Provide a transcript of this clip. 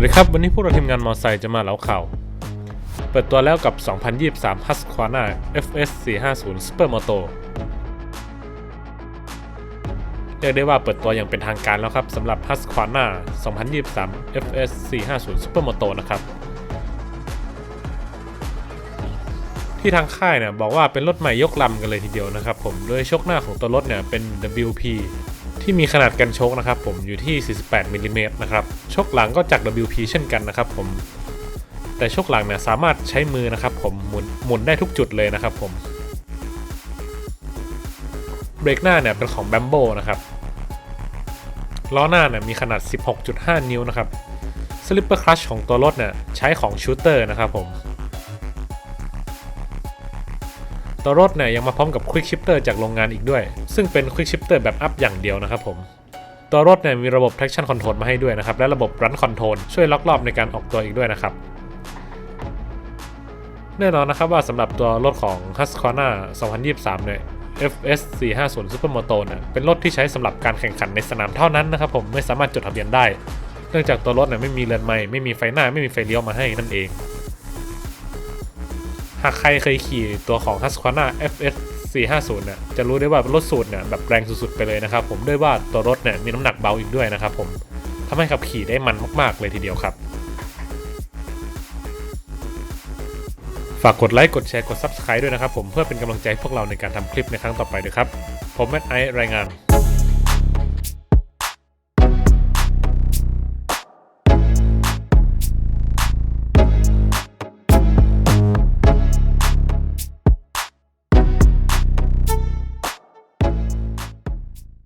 วัสดีครับ วันนี้พวกเราทีมงานมอไซค์จะมาเล่าข่าวเปิดตัวแล้วกับ 2023 Husqvarna FS 450 Supermoto เรียกได้ว่าเปิดตัวอย่างเป็นทางการแล้วครับสำหรับ Husqvarna 2023 FS 450 Supermoto นะครับ ที่ทางค่ายเนี่ยบอกว่าเป็นรถใหม่ยกลำกันเลยทีเดียวนะครับผม โดยชกหน้าของตัวรถเนี่ยเป็น WP ที่มีขนาดกันชกนะครับผมอยู่ที่ 48มิลลิเมตรนะครับชกหลังก็จาก WP เช่นกันนะครับผมแต่ชกหลังเนี่ยสามารถใช้มือนะครับผมหมุนหมุนได้ทุกจุดเลยนะครับผมเบรกหน้าเนี่ยเป็นของ b a m b o นะครับล้อหน้าเนี่ยมีขนาด 16.5 นิ้วนะครับสลิปเปอร์คลัชของตัวรถเนี่ยใช้ของชูเตอร์นะครับผม ตัวรถเนี่ยยังมาพร้อมกับ Quick Shifter จากโรงงานอีกด้วย ซึ่งเป็น Quick Shifter แบบอัพอย่างเดียวนะครับผมตัวรถเนี่ยมีระบบ traction control มาให้ด้วยนะครับ และระบบ run control ช่วยล็อกรอบในการออกตัวอีกด้วยนะครับ แน่นอนนะครับว่าสำหรับตัวรถของ Husqvarna 2023 เนี่ย FS 450 Supermoto เนี่ยเป็นรถที่ใช้สำหรับการแข่งขันในสนามเท่านั้นนะครับผมไม่สามารถจดทะเบียนได้ เนื่องจากตัวรถเนี่ยไม่มีเรือนไม้ไม่มีไฟหน้าไม่มีไฟเลี้ยวมาให้นั่นเอง หากใครเคยขี่ตัวของ Husqvarna FS 450เนี่ยจะรู้ได้ว่ารถสูตรเนี่ยแบบแรงสุดๆไปเลยนะครับผมด้วยว่าตัวรถเนี่ยมีน้ำหนักเบาอีกด้วยนะครับผมทำให้ขับขี่ได้มันมากๆเลยทีเดียวครับ ฝากกดไลค์กดแชร์กด Subscribe ด้วยนะครับผมเพื่อเป็นกำลังใจให้พวกเราในการทำคลิปในครั้งต่อไปด้วยครับ ผมแมทไอซ์รายงาน